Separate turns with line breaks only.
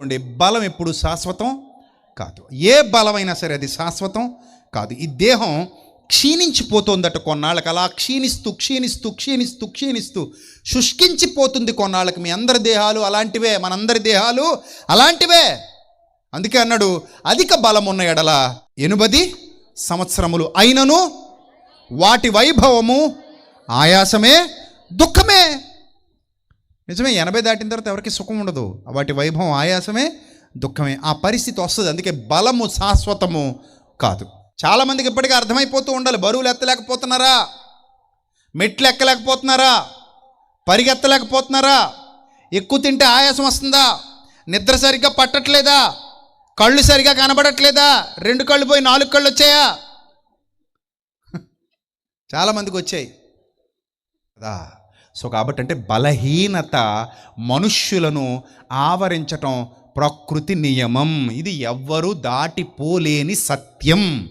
ఉండే బలం ఎప్పుడు శాశ్వతం కాదు. ఏ బలమైనా సరే అది శాశ్వతం కాదు. ఈ దేహం క్షీణించిపోతుందట కొన్నాళ్ళకి. అలా క్షీణిస్తూ క్షీణిస్తూ క్షీణిస్తూ క్షీణిస్తూ శుష్కించిపోతుంది కొన్నాళ్ళకి. మీ అందరి దేహాలు అలాంటివే మనందరి దేహాలు అలాంటివే. అందుకే అన్నాడు అధిక బలం ఉన్న ఎడల ఎనుబది సంవత్సరములు అయినను వాటి వైభవము ఆయాసమే దుఃఖమే. నిజమే ఎనభై దాటిన తర్వాత ఎవరికి సుఖం ఉండదు. వాటి వైభవం ఆయాసమే దుఃఖమే. ఆ పరిస్థితి వస్తుంది అందుకే బలము శాశ్వతము కాదు. చాలామందికి ఇప్పటికీ అర్థమైపోతూ ఉండాలి బరువులు ఎత్తలేకపోతున్నారా? మెట్లు ఎక్కలేకపోతున్నారా? పరిగెత్తలేకపోతున్నారా? ఎక్కువ తింటే ఆయాసం వస్తుందా? నిద్ర సరిగ్గా పట్టట్లేదా? కళ్ళు సరిగా కనబడట్లేదా? రెండు కళ్ళు పోయి నాలుగు కళ్ళు వచ్చాయా? చాలామందికి వచ్చాయి. కదా? సో కాబట్టి అంటే బలహీనత మనుష్యులను ఆవరించటం ప్రకృతి నియమం. ఇది ఎవ్వరూ దాటిపోలేని సత్యం.